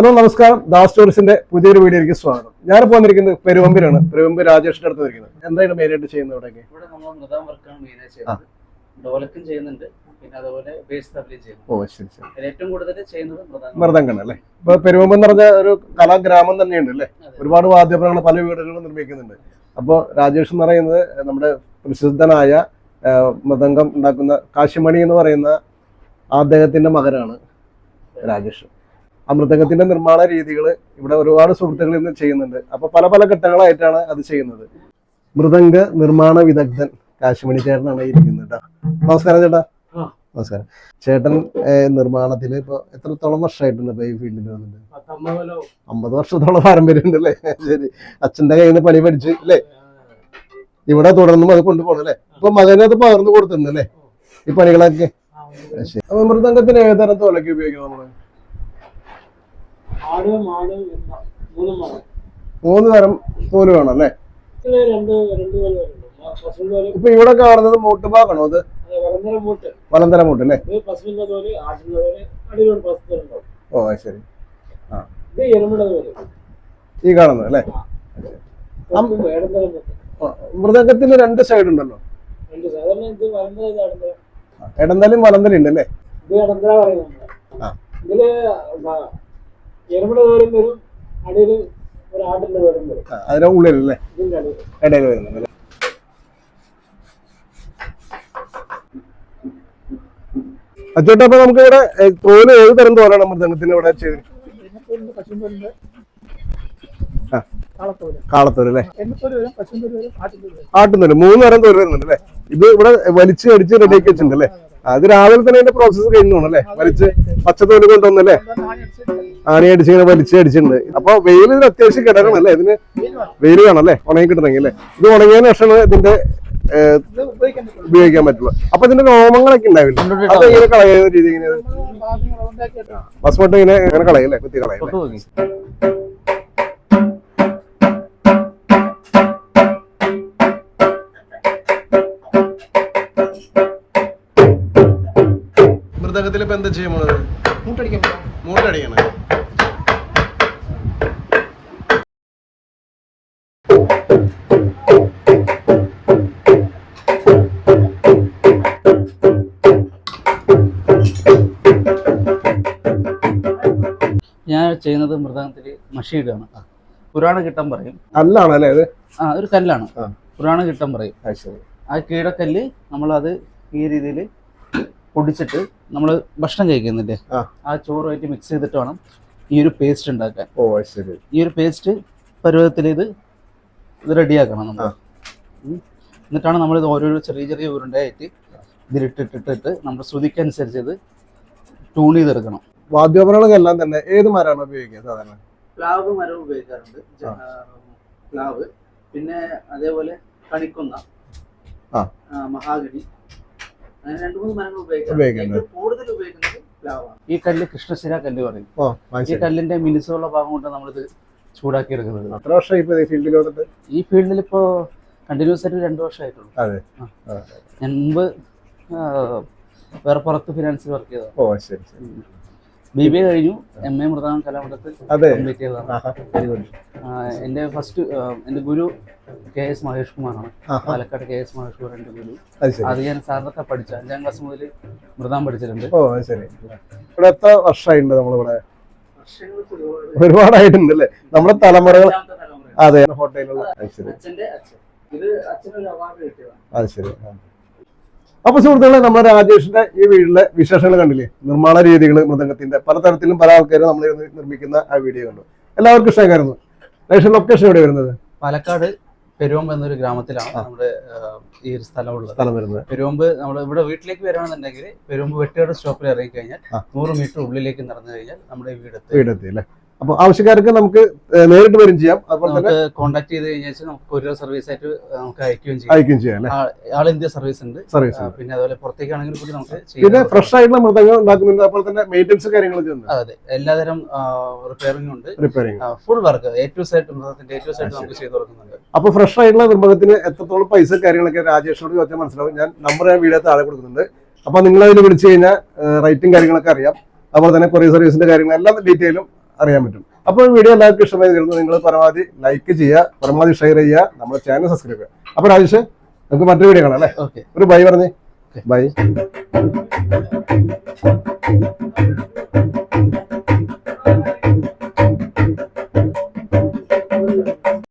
Hello നമസ്കാരം. ദാസ് ടൂറിസ്റ്റിന്റെ പുതിയൊരു വീഡിയോയിലേക്ക് സ്വാഗതം. ഞാൻ വന്നിരിക്കുന്നത് പെരുവമ്പിലാണ്. പെരുവമ്പ് രാജേഷിന്റെ അടുത്ത് വന്നിരിക്കുന്നത്. എന്താണ് മെയിനായിട്ട് ചെയ്യുന്നത് ഇവിടേക്ക് ഇവിടെ നമ്മൾ മൃദാം വർക്കാണ് മെയിനായി ചെയ്യുന്നത്. ഡോലക്കും ചെയ്യുന്നുണ്ട്. പിന്നെ അതുപോലെ ബേസ് ചെയ്യുന്നു. ഓ ശരി ശരി. അതിൽ ഏറ്റവും കൂടുതൽ ചെയ്യുന്നത് മൃദാം മൃദംഗണ് അല്ലേ? ഇപ്പൊ പെരുവമ്പ് എന്ന് പറഞ്ഞ ഒരു കലാഗ്രാമം തന്നെയുണ്ട് അല്ലേ? ഒരുപാട് വാദ്യപരങ്ങൾ പല വീടുകളിലും നിർമ്മിക്കുന്നുണ്ട്. അപ്പോൾ രാജേഷ് എന്ന് പറയുന്നത് നമ്മുടെ പ്രസിദ്ധനായ മൃദംഗം ഉണ്ടാക്കുന്ന കാശിമണി എന്ന് പറയുന്ന അദ്ദേഹത്തിന്റെ മകനാണ് രാജേഷ്. ആ മൃതകത്തിന്റെ നിർമ്മാണ രീതികൾ ഇവിടെ ഒരുപാട് സുഹൃത്തുക്കൾ ഇന്ന് ചെയ്യുന്നുണ്ട്. അപ്പൊ പല പല ഘട്ടങ്ങളായിട്ടാണ് അത് ചെയ്യുന്നത്. മൃദംഗ നിർമ്മാണ വിദഗ്ധൻ കാശിമണി ചേട്ടനാണ് ഇരിക്കുന്നത് കേട്ടോ നമസ്കാരം ചേട്ടാ. നമസ്കാരം. ചേട്ടൻ നിർമ്മാണത്തിൽ ഇപ്പൊ എത്രത്തോളം വർഷമായിട്ടുണ്ട് ഇപ്പൊ ഈ ഫീൽഡിൽ വന്നിട്ട്? അമ്പത് വർഷത്തോളം പാരമ്പര്യം ഉണ്ട് അല്ലേ ശരി. അച്ഛന്റെ കയ്യിൽ നിന്ന് പണി പഠിച്ച് അല്ലേ? ഇവിടെ തുടർന്നും അത് കൊണ്ടുപോകണം അല്ലേ? ഇപ്പൊ മകനെ അത് പകർന്നു കൊടുത്തിട്ടുണ്ട് അല്ലേ? ഈ പണികളൊക്കെ? ശരി. അപ്പൊ മൃദംഗത്തിന് ഏതരം തോലൊക്കെ ഉപയോഗിക്കുന്നു നമ്മൾ മൂന്നും തരം തോൽ വേണം അല്ലേ? ഇപ്പൊ ഇവിടെ കാണുന്നത് മൂട്ടുഭാഗമാണോ അത്? അത് മൂട്ട്. വലന്തര മൂട്ട് അല്ലേ? ഓ അത് ശരി. ഈ കാണുന്നത് അല്ലേ? മൃതകത്തിന് രണ്ട് സൈഡ് ഉണ്ടല്ലോ. ഇടന്തലും വലന്തലും ഉണ്ട് അല്ലേ. ഇതിൽ എരുമയുടെ തോലും വരും അടിയിൽ ഒരു ആട്ടിന്റെ തോലും വരും അതിന്റെ ഉള്ളിലല്ലേ? ഇതിന്റെ അടിയിൽ ഇടയിൽ വരുന്നുണ്ട് അല്ലേ? അപ്പൊ നമുക്ക് ഇവിടെ തോൽ ഏത് തരം തോലാണ് മൃദംഗത്തിന് ഇവിടെ ചെയ്ത്. കാളത്തോൽ. കാളത്തോൽ അല്ലേ? തോൽ മൂന്ന് തരം തോൽ വരുന്നുണ്ട് അല്ലേ? ഇത് ഇവിടെ വലിച്ചു അടിച്ച് റെഡിയാക്കി വെച്ചിട്ടുണ്ട് അല്ലേ? അത് രാവിലെ തന്നെ അതിന്റെ പ്രോസസ്സ് കഴിഞ്ഞു അല്ലേ? വലിച്ച് പച്ചത്തോൽ കൊണ്ടുവന്നല്ലേ ആണി അടിച്ച് ഇങ്ങനെ വലിച്ചു അടിച്ചിട്ടുണ്ട്. അപ്പൊ വെയിൽ ഇതിന് അത്യാവശ്യം കിടക്കണം അല്ലേ? ഇതിന് വെയിൽ വേണം അല്ലേ? ഉണങ്ങി കിട്ടണമെങ്കിൽ അല്ലേ? ഇത് ഉണങ്ങിയതിന് ശേഷമാണ് ഇതിന്റെ ഉപയോഗിക്കാൻ പറ്റും ഉപയോഗിക്കാൻ പറ്റുള്ളൂ. അപ്പൊ ഇതിന്റെ രോമങ്ങളൊക്കെ ഉണ്ടാവില്ല? അത് കളയുന്ന രീതി ഇങ്ങനെ ബസ് ഇങ്ങനെ ഇങ്ങനെ കളയല്ലേ കുത്തി കളയല്ലേ മൃതകത്തിൽ ഇപ്പൊ എന്താ ചെയ്യുന്നത് മൂട്ടടിക്കാൻ മൂട്ടടിക്കണം. ഞാൻ ചെയ്യുന്നത് മൃദാംഗത്തിൽ മഷിയിടുകയാണ്. പുരാണ കിട്ടം പറയും. അല്ലാണ് അല്ലേ ആ ഒരു കല്ലാണ്. പുരാണ കിട്ടം പറയും. ആ കീടക്കല്ല് നമ്മളത് ഈ രീതിയിൽ പൊടിച്ചിട്ട് നമ്മൾ ഭക്ഷണം കഴിക്കുന്നില്ലേ? ആ. ചോറുമായിട്ട് മിക്സ് ചെയ്തിട്ട് വേണം ഈ ഒരു പേസ്റ്റ് ഉണ്ടാക്കാൻ. ഓ ശരി. ഈ ഒരു പേസ്റ്റ് പരുവത്തിൽ ഇത് ഇത് റെഡിയാക്കണം നമ്മൾ. എന്നിട്ടാണ് നമ്മൾ ഇത് ഓരോ ചെറിയ ചെറിയ ഉരുണ്ടയായിട്ട് ഇതിലിട്ടിട്ടിട്ടിട്ട് നമ്മുടെ ശ്രുതിക്കനുസരിച്ച് ഇത് ട്യൂൺ ചെയ്തെടുക്കണം. വാദ്യോപകരണങ്ങളെല്ലാം തന്നെ ഏത് മരമാണ് ഉപയോഗിക്കുക സാധാരണ? പ്ലാവ് മരം ഉപയോഗിക്കാറുണ്ട്. പ്ലാവ്. പിന്നെ അതേപോലെ കണിക്കൊന്ന മഹാഗണി. കൂടുതൽ ഉപയോഗിക്കുന്നത് പ്ലാവാണ്. ഈ കല്ല് കൃഷ്ണശില കല്ല് പറയും. ഈ കല്ലിന്റെ മിനുസുള്ള ഭാഗം കൊണ്ട് നമ്മളിത് ചൂടാക്കി എടുക്കുന്നത് അത്ര വർഷം ഇപ്പൊ ഫീൽഡിൽ വന്നിട്ട്? ഈ ഫീൽഡിൽ ഇപ്പോ കണ്ടിന്യൂസ് ആയിട്ട് രണ്ടു വർഷമായിട്ടുള്ളൂ. അതെ. ഞാൻ മുമ്പ് വേറെ പുറത്ത് ഫിനാൻസിൽ വർക്ക് ചെയ്തോ ഓ ശരി ശരി. ബി ബി എ കഴിഞ്ഞു. എം എ മൃദാംഗ കലാമണ്ഡലത്തിൽ അതെ. കംപ്ലീറ്റ് ചെയ്തതാണ്. എന്റെ ഫസ്റ്റ് എന്റെ ഗുരു കെ എസ് മഹേഷ് കുമാറാണ്. പാലക്കാട് കെ എസ് മഹേഷ് കുമാർ എന്റെ ഗുരു. അത് ഞാൻ സാറിനൊക്കെ പഠിച്ചു. അഞ്ചാം ക്ലാസ് മുതൽ മൃദാം പഠിച്ചിട്ടുണ്ട്. ഓ അത് ശരി. ഇവിടെ എത്ര വർഷമായിട്ടുണ്ട് നമ്മളിവിടെ? ഒരുപാടായിട്ടുണ്ട് അല്ലേ നമ്മുടെ തലമുറകൾ. അതെ ഹോട്ടലിലുള്ള അത് ശരി. അപ്പൊ സുഹൃത്തുക്കളെ നമ്മുടെ രാജേഷിന്റെ ഈ വീട്ടിലെ വിശേഷങ്ങൾ കണ്ടില്ലേ? നിർമ്മാണ രീതികൾ മൃദംഗത്തിന്റെ പലതരത്തിലും പല ആൾക്കാരും നമ്മൾ നിർമ്മിക്കുന്ന ആ വീഡിയോ കണ്ടു. എല്ലാവർക്കും ഇഷ്ടമായിരുന്നു രാജേഷ് ലൊക്കേഷൻ എവിടെ വരുന്നത്? പാലക്കാട് പെരുവമ്പ് എന്നൊരു ഗ്രാമത്തിലാണ് നമ്മുടെ ഈ ഒരു സ്ഥലം ഉള്ളത് സ്ഥലം വരുന്നത്. പെരുവമ്പ് നമ്മൾ ഇവിടെ വീട്ടിലേക്ക് വരാണെന്നുണ്ടെങ്കിൽ പെരുവമ്പ് വെട്ടിയുടെ സ്റ്റോപ്പിൽ ഇറങ്ങി കഴിഞ്ഞാൽ. നൂറ് മീറ്റർ ഉള്ളിലേക്ക് നടന്നു കഴിഞ്ഞാൽ നമ്മുടെ വീടെത്തി. വീടെത്തി അല്ലേ? അപ്പൊ ആവശ്യക്കാർക്ക് നമുക്ക് നേരിട്ട് വരും ചെയ്യാം. അതുപോലെ തന്നെ കോൺടാക്ട് ചെയ്ത് കഴിഞ്ഞാൽ നമുക്ക് ഒരു സർവീസ് ആയിട്ട് നമുക്ക് അയക്കുകയും ചെയ്യാം. അയക്കുകയും ചെയ്യാം ആൾ ഇന്ത്യ സർവീസ് ഉണ്ട്. സർവീസ് പിന്നെ അതുപോലെ പുറത്തേക്കാണെങ്കിൽ കൂടി നമുക്ക് പിന്നെ ഫ്രഷ് ആയിട്ടുള്ള മൃതങ്ങൾ ഉണ്ടാക്കുന്നുണ്ട്. അതുപോലെ തന്നെ മെയിന്റെനൻസ് കാര്യങ്ങളൊക്കെ ഉണ്ട്. അതെ എല്ലാതരം റിപ്പയറിംഗ് ഉണ്ട്. Repairing full work A to Z മൃഗത്തിന്റെ എ ടു സൈഡ് നമുക്ക് ചെയ്തു കൊടുക്കുന്നുണ്ട്. അപ്പൊ ഫ്രഷ് ആയിട്ടുള്ള നിർമ്മാണത്തിന് എത്രത്തോളം പൈസ കാര്യങ്ങളൊക്കെ രാജേഷിനോട് ചോദിച്ചാൽ മനസ്സിലാവും. ഞാൻ നമ്പർ ഞാൻ വീഡിയോ താഴെ കൊടുക്കുന്നുണ്ട്. അപ്പൊ നിങ്ങൾ അതിൽ വിളിച്ചു കഴിഞ്ഞാൽ റേറ്റും കാര്യങ്ങളൊക്കെ അറിയാം. അതുപോലെ തന്നെ കൊറിയർ സർവീസിന്റെ കാര്യങ്ങൾ എല്ലാ ഡീറ്റെയിലും അറിയാൻ പറ്റും. അപ്പോൾ വീഡിയോ എല്ലാവർക്കും ഇഷ്ടമായി തീർന്നു. നിങ്ങൾ പരമാവധി ലൈക്ക് ചെയ്യുക പരമാവധി ഷെയർ ചെയ്യുക നമ്മുടെ ചാനൽ സബ്സ്ക്രൈബ് ചെയ്യുക. അപ്പോൾ രാജേഷ് നമുക്ക് മറ്റൊരു വീഡിയോ കാണാം അല്ലേ? ഓക്കെ ഒരു ബൈ പറഞ്ഞേ. ബൈ